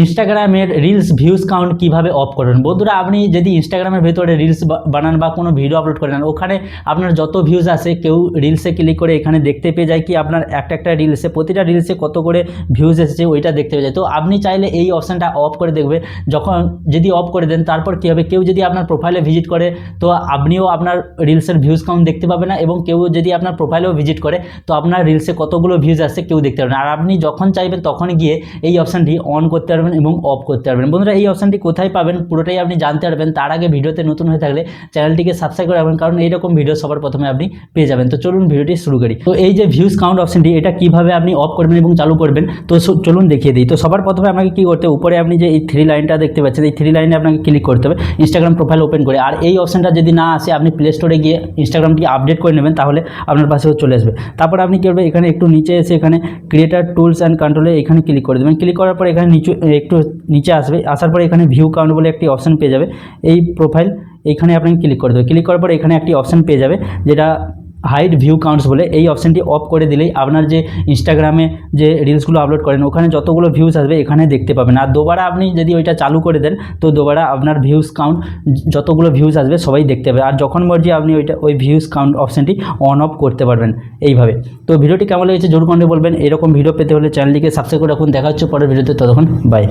ইনস্টাগ্রামের reels views count কীভাবে off করবেন বন্ধুরা, আপনি যদি ইনস্টাগ্রামের ভেতরে রিলস বানান বা কোনো ভিডিও আপলোড করেন ওখানে আপনার যত ভিউজ আসে কেউ রিলসে ক্লিক করে এখানে দেখতে পেয়ে যায় কি আপনার একটা একটা রিলসে প্রতিটা রিলসে কত করে ভিউজ এসেছে ওইটা দেখতে পেয়ে যায়। তো আপনি চাইলে এই অপশানটা অফ করে দেখবে। যখন যদি অফ করে দেন, তারপর কী হবে? কেউ যদি আপনার প্রোফাইলে ভিজিট করে, তো আপনিও আপনার রিলসের ভিউজ কাউন্ট দেখতে পাবেন না এবং কেউ যদি আপনার প্রোফাইলেও ভিজিট করে, তো আপনার রিলসে কতগুলো ভিউজ আসছে কেউ দেখতে পারবে না। আর আপনি যখন চাইবেন তখন গিয়ে এই অপশানটি অন করতে পারবেন। এবং অফ করতে পারবেন। বন্ধুরা, এই অপশানটি কোথায় পাবেন পুরোটাই আপনি জানতে পারবেন। তার আগে ভিডিওতে নতুন হয়ে থাকলে চ্যানেলটিকে সাবস্ক্রাইব করে রাখবেন, কারণ এইরকম ভিডিও সবার প্রথমে আপনি পেয়ে যাবেন। তো চলুন ভিডিওটি শুরু করি। তো এই যে ভিউজ কাউন্ট অপশানটি এটা কীভাবে আপনি অফ করবেন এবং চালু করবেন? তো চলুন দেখিয়ে দিই। তো সবার প্রথমে আপনাকে কী করতে? উপরে আপনি যে এই থ্রি লাইনটা দেখতে পাচ্ছেন, এই থ্রি লাইনে আপনাকে ক্লিক করতে হবে ইনস্টাগ্রাম প্রোফাইল ওপেন করে। আর এই অপশানটা যদি না আসে, আপনি প্লে স্টোরে গিয়ে ইনস্টাগ্রামটি আপডেট করে নেবেন, তাহলে আপনার পাশেও চলে আসবে। তারপর আপনি কী করবেন? এখানে একটু নিচে এসে এখানে ক্রিয়েটার টুলস অ্যান্ড কন্ট্রোলে এখানে ক্লিক করে দেবেন। ক্লিক করার পর এখানে নিচে একটু নিচে আসবে, আসার পরে এখানে ভিউ কাউন্ট বলে একটি অপশান পেয়ে যাবে। এই প্রোফাইল এইখানে আপনাকে ক্লিক করে দেবে ক্লিক করার পর এখানে একটি অপশান পেয়ে যাবে, যেটা হাইড ভিউ কাউন্টস বলে এই অপশানটি অফ করে দিলেই আপনার যে ইনস্টাগ্রামে যে রিলসগুলো আপলোড করেন, ওখানে যতগুলো ভিউজ আসবে এখানে দেখতে পাবেন। আর দোবারা আপনি যদি ওইটা চালু করে দেন, তো দোবারা আপনার ভিউজ কাউন্ট যতগুলো ভিউজ আসবে সবাই দেখতে পাবে। আর যখন মর্জি আপনি ওইটা, ওই ভিউজ কাউন্ট অপশানটি অন অফ করতে পারবেন এইভাবে। তো ভিডিওটি কেমন লেগেছে জোর কন্টে বলবেন। এরকম ভিডিও পেতে হলে চ্যানেলটিকে সাবস্ক্রাইব করে রাখুন। দেখা হচ্ছে পরের ভিডিওতে ততক্ষণ বাই